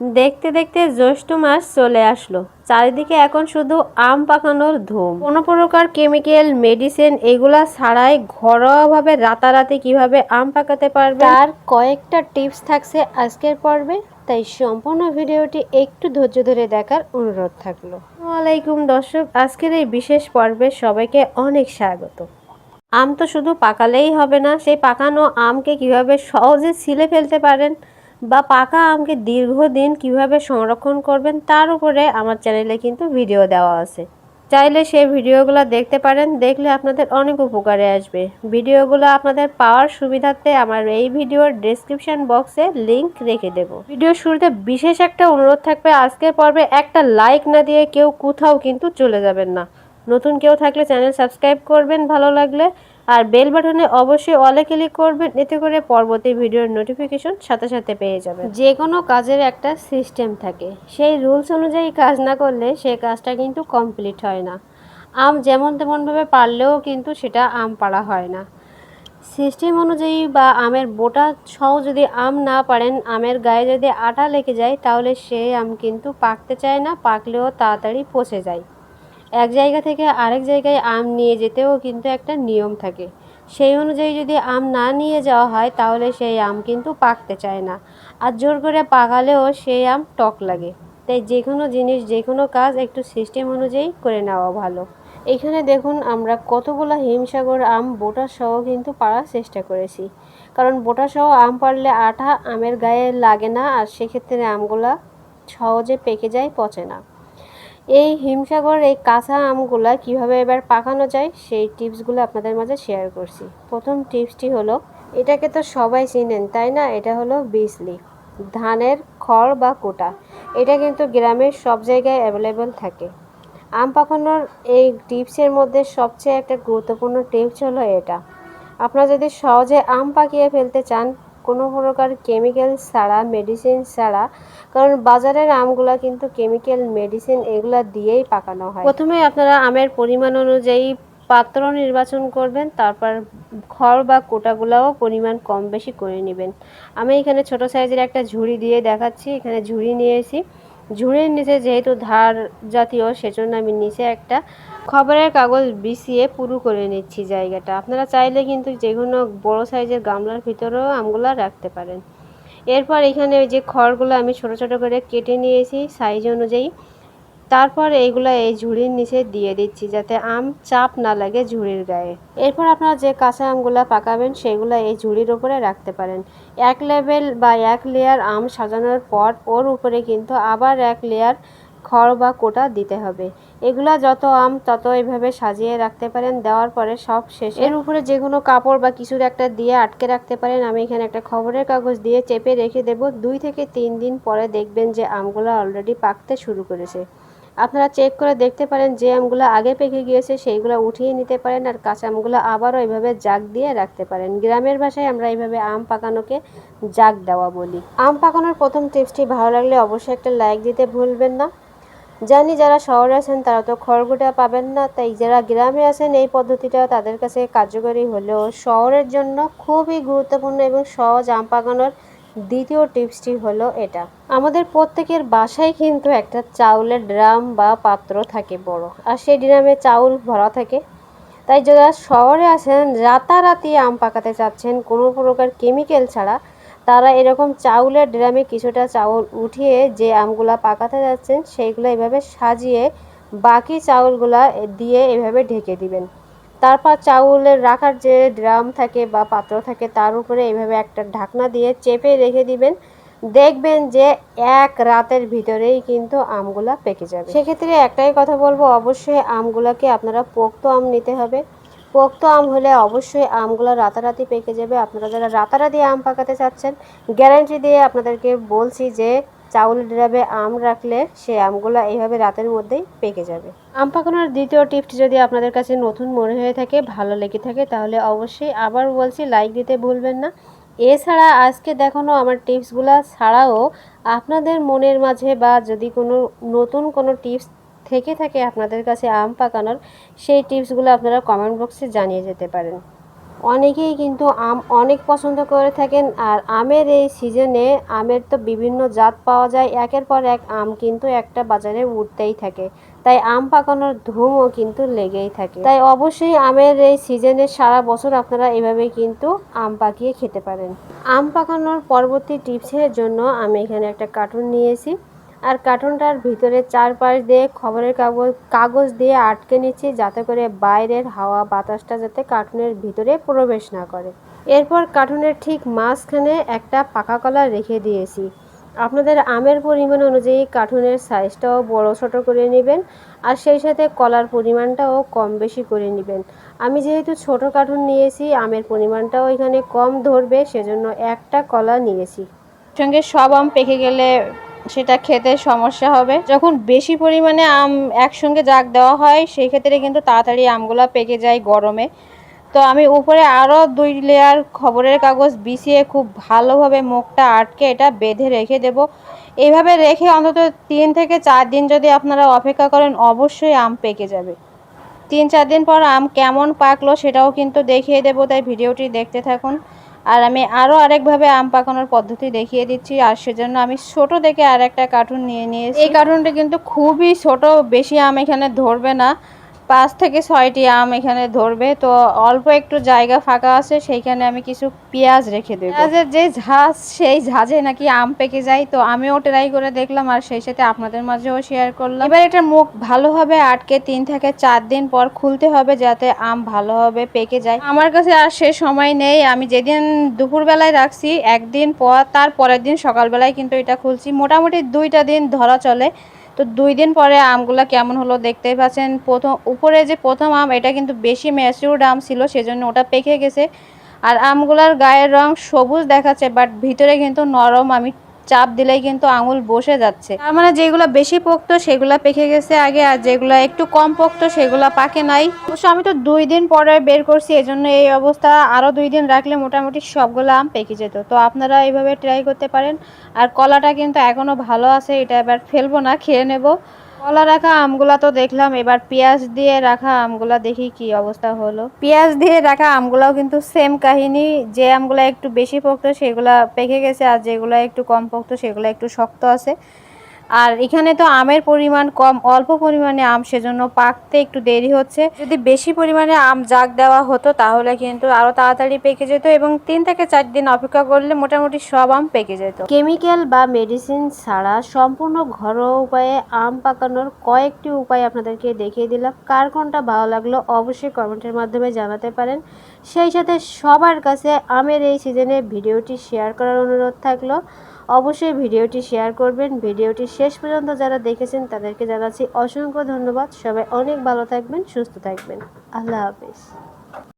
দেখতে দেখতে জ্যৈষ্ঠ মাস চলে আসলো। চারিদিকে এখন শুধু আম পাকানোর ধুম। কোনো প্রকার কেমিক্যাল মেডিসিন এগুলা ছাড়াই ঘরোয়াভাবে রাতারাতি কীভাবে আম পাকাতে পারবে? আর কয়েকটা টিপস থাকছে আজকের পর্বে তাই সম্পূর্ণ ভিডিওটি একটু ধৈর্য ধরে দেখার অনুরোধ থাকল। ওয়ালাইকুম দর্শক আজকের এই বিশেষ পর্বে সবাইকে অনেক স্বাগত। আম তো শুধু পাকালেই হবে না সেই পাকানো আমকে কীভাবে সহজে ছিলে ফেলতে পারেন? বা পাকা আমকে দীর্ঘদিন কীভাবে সংরক্ষণ করবেন, তার উপরে আমার চ্যানেলে কিন্তু ভিডিও দেওয়া আছে। চাইলে সেই ভিডিওগুলো দেখতে পারেন, দেখলে আপনাদের অনেক উপকারে আসবে। ভিডিওগুলো আপনাদের পাওয়ার সুবিধাতে আমার এই ভিডিওর ডেসক্রিপশন বক্সে লিংক রেখে দেব। ভিডিও শুরুতে বিশেষ একটা অনুরোধ থাকবে, আজকের পর্বে একটা লাইক না দিয়ে কেউ কোথাও কিন্তু চলে যাবেন না। নতুন কেউ থাকলে চ্যানেল সাবস্ক্রাইব করবেন, ভালো লাগলে আর বেল বাটনে অবশ্যই অলে ক্লিক করবেন, এতে করে পরবর্তী ভিডিওর নোটিফিকেশন সাথে সাথে পেয়ে যাবেন। যে কোনো কাজের একটা সিস্টেম থাকে। সেই রুলস অনুযায়ী কাজ না করলে সেই কাজটা কিন্তু কমপ্লিট হয় না। আম যেমন তেমনভাবে পারলেও কিন্তু সেটা আম পাড়া হয় না। সিস্টেম অনুযায়ী বা আমের বোটা সহ যদি আম না পারেন আমের গায়ে যদি আটা লেগে যায়, তাহলে সেই আম কিন্তু পাকতে চায় না, পাকলেও তাড়াতাড়ি পচে যায়। এক জায়গা থেকে আরেক জায়গায় আম নিয়ে যেতেও কিন্তু একটা নিয়ম থাকে। সেই অনুযায়ী যদি আম না নিয়ে যাওয়া হয়, তাহলে সেই আম কিন্তু পাকতে চায় না। আর জোর করে পাকালেও সেই আম টক লাগে। তাই যে কোনো জিনিস যে কোনো কাজ একটু সিস্টেম অনুযায়ী করে নেওয়া ভালো। এখানে দেখুন, আমরা কতগুলো হিমসাগর আম সহ কিন্তু পাড়ার চেষ্টা করেছি। কারণ সহ আম পারলে আঠা আমের গায়ে লাগে না, আর সেক্ষেত্রে আমগুলা সহজে পেকে যায়, পচে না। এই হিমসাগর, এই কাঁচা আমগুলা কীভাবে এবার পাকানো যায়, সেই টিপসগুলো আপনাদের মাঝে শেয়ার করছি। প্রথম টিপসটি হলো, এটাকে তো সবাই চিনেন, তাই না? এটা হলো বিজলি ধানের খড় বা কোটা, এটা কিন্তু গ্রামের সব জায়গায় অ্যাভেলেবেল থাকে। আম পাকানোর এই টিপসের মধ্যে সবচেয়ে একটা গুরুত্বপূর্ণ টিপস হলো এটা। আপনারা যদি সহজে আম পাকিয়ে ফেলতে চান কোনো প্রকার কেমিক্যাল ছাড়া মেডিসিন ছাড়া, কারণ বাজারের আমগুলা কিন্তু কেমিক্যাল মেডিসিন এগুলা দিয়েই পাকানো হয়। প্রথমে আপনারা আমের পরিমাণ অনুযায়ী পাত্র নির্বাচন করবেন, তারপর খড় বা কোটাগুলাও পরিমাণ কম বেশি করে নেবেন। আমি এখানে ছোট সাইজের একটা ঝুড়ি দিয়ে দেখাচ্ছি, এখানে ঝুড়ি নিয়েছি ঝুড়ির নিচে যেহেতু ধার জাতীয়, সেজন্য আমি নিচে একটা খবরের কাগজ বিছিয়ে পুরু করে নিচ্ছি জায়গাটা। আপনারা চাইলে কিন্তু যে কোনো বড়ো সাইজের গামলার ভিতরেও আমগুলো রাখতে পারেন। এরপর এখানে ওই যে খড়গুলো আমি ছোটো ছোটো করে কেটে নিয়েছি সাইজ অনুযায়ী। তারপর এইগুলো এই ঝুড়ির নিচে দিয়ে দিচ্ছি যাতে আম চাপ না লাগে ঝুড়ির গায়ে। এরপর আপনারা যে কাঁচা আমগুলো পাকাবেন, সেগুলো এই ঝুড়ির উপরে রাখতে পারেন। এক লেভেল বা এক লেয়ার আম সাজানোর পর ওর উপরে কিন্তু আবার এক লেয়ার খড় বা কোটা দিতে হবে। এগুলা যত আম তত এইভাবে সাজিয়ে রাখতে পারেন, দেওয়ার পরে সব শেষ এর উপরে যে কোনো কাপড় বা কিছুর একটা দিয়ে আটকে রাখতে পারেন, আমি এখানে একটা খবরের কাগজ দিয়ে চেপে রেখে দেব। দুই থেকে তিন দিন পরে দেখবেন যে আমগুলো অলরেডি পাকতে শুরু করেছে। আপনারা চেক করে দেখতে পারেন যে আমগুলো আগে পেকে গিয়েছে, সেইগুলো উঠিয়ে নিতে পারেন আর কাঁচা আমগুলো আবারও এইভাবে জাগ দিয়ে রাখতে পারেন। গ্রামের ভাষায় আমরা এইভাবে আম পাকানোকে জাগ দেওয়া বলি। আম পাকানোর প্রথম টিপসটি ভালো লাগলে অবশ্যই একটা লাইক দিতে ভুলবেন না। জানি যারা শহরে আছেন তারা তো খড়গুটা পাবেন না, তাই যারা গ্রামে আছেন এই পদ্ধতিটা তাদের কাছে কার্যকরী হলেও শহরের জন্য খুবই গুরুত্বপূর্ণ এবং সহজ আম পাকানোর দ্বিতীয় টিপসটি হলো এটা। আমাদের প্রত্যেকের বাসায় কিন্তু একটা চাউলের ড্রাম বা পাত্র থাকে বড়, আর সেই ড্রামে চাউল ভরা থাকে। তাই যারা শহরে আছেন, রাতারাতি আম পাকাতে চাচ্ছেন, কোনো প্রকার কেমিক্যাল ছাড়া, তারা এরকম চাউলের ড্রামে কিছুটা চাউল উঠিয়ে যে আমগুলা পাকাতে যাচ্ছেন, সেইগুলো এভাবে সাজিয়ে বাকি চাউলগুলা দিয়ে এভাবে ঢেকে দিবেন। তারপর চাউলের রাখার যে ড্রাম থাকে বা পাত্র থাকে, তার উপরে এইভাবে একটা ঢাকনা দিয়ে চেপে রেখে দিবেন। দেখবেন যে এক রাতের ভিতরেই কিন্তু আমগুলা পেকে যাবে। সেক্ষেত্রে একটাই কথা বলব, অবশ্যই আমগুলাকে আপনারা পোক্ত আম নিতে হবে। পোক্ত আম হলে অবশ্যই আমগুলো রাতারাতি পেকে যাবে। আপনারা যারা রাতারাতি আম পাকাতে চাচ্ছেন, গ্যারান্টি দিয়ে আপনাদেরকে বলছি যে চাউল ড্রাবে আম রাখলে সে আমগুলো এইভাবে রাতের মধ্যেই পেকে যাবে। আম পাকানোর দ্বিতীয় টিপস যদি আপনাদের কাছে নতুন মনে হয়ে থাকে, ভালো লেগে থাকে, তাহলে অবশ্যই আবার বলছি লাইক দিতে ভুলবেন না। এছাড়া আজকে দেখানো আমার টিপসগুলো ছাড়াও আপনাদের মনের মাঝে বা যদি কোনো নতুন কোনো টিপস থেকে থাকে আপনাদের কাছে আম পাকানোর, সেই টিপসগুলো আপনারা কমেন্ট বক্সে জানিয়ে যেতে পারেন। অনেকেই কিন্তু আম অনেক পছন্দ করে থাকেন আর আমের এই সিজনে আমের তো বিভিন্ন জাত পাওয়া যায়। একের পর এক আম কিন্তু একটা বাজারে উঠতেই থাকে। তাই আম পাকানোর ধুমও কিন্তু লেগেই থাকে। তাই অবশ্যই আমের এই সিজনে সারা বছর আপনারা এভাবে কিন্তু আম পাকিয়ে খেতে পারেন। আম পাকানোর পরবর্তী টিপসের জন্য আমি এখানে একটা কার্টুন নিয়েছি। আর কার্টুনটার ভিতরে চারপাশ দিয়ে খবরের কাগজ কাগজ দিয়ে আটকে নিচ্ছি যাতে করে বাইরের হাওয়া বাতাসটা যাতে কার্টুনের ভিতরে প্রবেশ না করে। এরপর কার্টুনের ঠিক মাঝখানে একটা পাকা কলা রেখে দিয়েছি। আপনাদের আমের পরিমাণ অনুযায়ী কার্টুনের সাইজটাও বড় ছোট করে নেবেন আর সেই সাথে কলার পরিমাণটাও কম বেশি করে নেবেন। আমি যেহেতু ছোট কার্টুন নিয়েছি, আমের পরিমাণটাও এখানে কম ধরবে, সেজন্য একটা কলা নিয়েছি। সঙ্গে সব আম পেকে গেলে সেটা খেতে সমস্যা হবে। যখন বেশি পরিমাণে আম একসঙ্গে জাগ দেওয়া হয়, সেই ক্ষেত্রে কিন্তু তাড়াতাড়ি আমগুলো পেকে যায় গরমে। তো আমি উপরে আরও দুই লেয়ার খবরের কাগজ বিছিয়ে খুব ভালোভাবে মুখটা আটকে এটা বেঁধে রেখে দেব। এইভাবে রেখে অন্তত তিন থেকে চার দিন যদি আপনারা অপেক্ষা করেন, অবশ্যই আম পেকে যাবে। তিন চার দিন পর আম কেমন পাকলো সেটাও কিন্তু দেখিয়ে দেবো, তাই ভিডিওটি দেখতে থাকুন। আর আমি আরও আরেকভাবে আম পাকানোর পদ্ধতি দেখিয়ে দিচ্ছি, আর সেজন্য আমি ছোট থেকে আর একটা কার্টুন নিয়ে নিয়েছি। এই কার্টুনটা কিন্তু খুবই ছোট, বেশি আম এখানে ধরবে না। পাঁচ থেকে ছয়টি আম এখানে ধরবে তো অল্প একটু জায়গা ফাঁকা আছে সেইখানে আমি কিছু পেঁয়াজ রেখে দেবো। পেঁয়াজের যে ঝাঁজ সেই ঝাঁজে নাকি আম পেকে যায় তো আমিও ট্রাই করে দেখলাম আর সেই সাথে আপনাদের মাঝেও শেয়ার করলাম। এবার এটা মুখ ভালোভাবে আটকে তিন থেকে চার দিন পর খুলতে হবে যাতে আম ভালোভাবে পেকে যায়। আমার কাছে আর সে সময় নেই আমি যেদিন দুপুরবেলায় রাখছি একদিন পর তার পরের দিন সকালবেলায় কিন্তু এটা খুলছি। মোটামুটি দুইটা দিন ধরা চলে। তো দুই দিন পরে আমগুলো কেমন হলো দেখতেই পাচ্ছেন। প্রথম উপরে যে প্রথম আম, এটা কিন্তু বেশি ম্যাচিউর্ড আম ছিল, সেজন্য ওটা পেকে গেছে। আর আমগুলার গায়ের রং সবুজ দেখাচ্ছে বাট ভিতরে কিন্তু নরম, আমি চাপ দিলেই কিন্তু আঙুল বসে যাচ্ছে। তার মানে যেগুলো বেশি পোক্ত সেগুলো পেকে গেছে আগে, আর যেগুলো একটু কম পোক্ত সেগুলো পাকে নাই। অবশ্য আমি তো দুই দিন পরে বের করছি, এজন্য এই অবস্থা। আরও দুই দিন রাখলে মোটামুটি সবগুলো আম পেকে যেত। তো আপনারা এইভাবে ট্রাই করতে পারেন। আর কলাটা কিন্তু এখনও ভালো আছে, এটা এবার ফেলব না, খেয়ে নেব। কলা রাখা আমগুলা তো দেখলাম, এবার পেঁয়াজ দিয়ে রাখা আমগুলা দেখি কি অবস্থা হলো। পেঁয়াজ দিয়ে রাখা আমগুলাও কিন্তু সেম কাহিনী, যে আমগুলা একটু বেশি পোক্ত সেগুলা পেকে গেছে আর যেগুলা একটু কম পোক্ত সেগুলা একটু শক্ত আছে। আর এখানে তো আমের পরিমাণ কম, অল্প পরিমাণে আম, সেজন্য পাকতে একটু দেরি হচ্ছে। যদি বেশি পরিমাণে আম জাগ দেওয়া হতো, তাহলে কিন্তু আরও তাড়াতাড়ি পেকে যেত এবং তিন থেকে চার দিন অপেক্ষা করলে মোটামুটি সব আম পেকে যেত। কেমিক্যাল বা মেডিসিন ছাড়া সম্পূর্ণ ঘরোয়া উপায়ে আম পাকানোর কয়েকটি উপায় আপনাদেরকে দেখিয়ে দিলাম। কার কোনটা ভালো লাগল অবশ্যই কমেন্টের মাধ্যমে জানাতে পারেন। সেই সাথে সবার কাছে আমের এই সিজনে ভিডিওটি শেয়ার করার অনুরোধ থাকল। অবশ্যই ভিডিওটি শেয়ার করবেন। ভিডিওটি শেষ পর্যন্ত যারা দেখেছেন, তাদেরকে জানাচ্ছি অসংখ্য ধন্যবাদ। সবাই অনেক ভালো থাকবেন, সুস্থ থাকবেন। আল্লাহ হাফিজ।